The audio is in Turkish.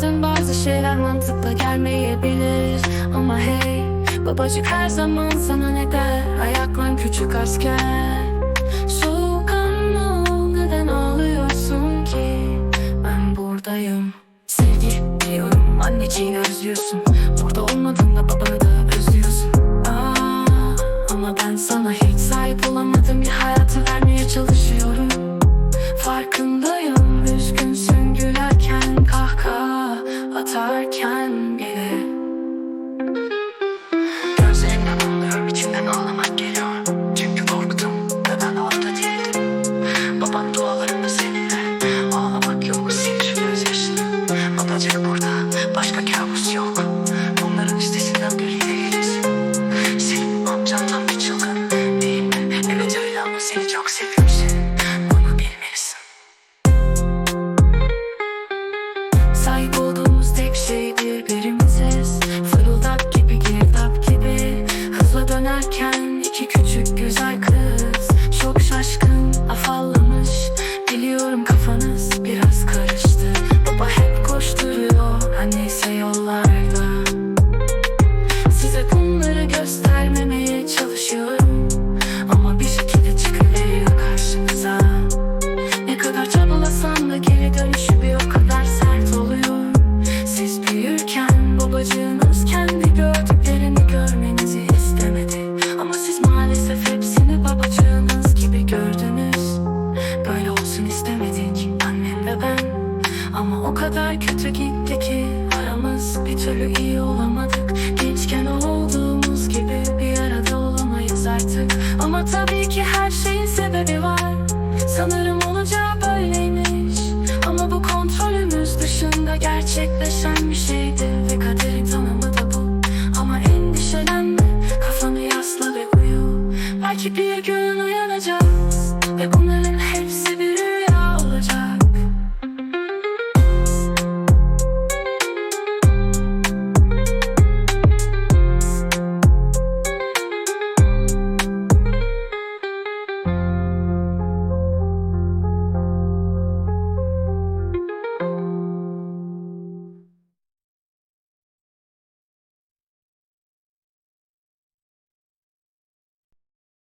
Bazen bazı şeyler mantıklı gelmeyebilir. Ama hey babacık her zaman sana ne der? Ayaklan küçük asker Soğukkanlı neden ağlıyorsun ki? Ben buradayım. Sevgi diyorum anneciğini özlüyorsun. Burada olmadığında babanı da özlüyorsun. Aa, Ama ben sana hiç sahip olamadım bir hayal kadar kötü gitti ki Aramız bir türlü iyi olamadık. Gençken olduğumuz gibi bir arada olamayız artık. Ama tabii ki her şeyin sebebi var. Sanırım olacağı böyleymiş. Ama bu kontrolümüz dışında gerçekleşen bir şeydi Ve kaderin tanımı da bu. Ama endişelenme kafanı yasla ve uyu. Belki bir gün uyan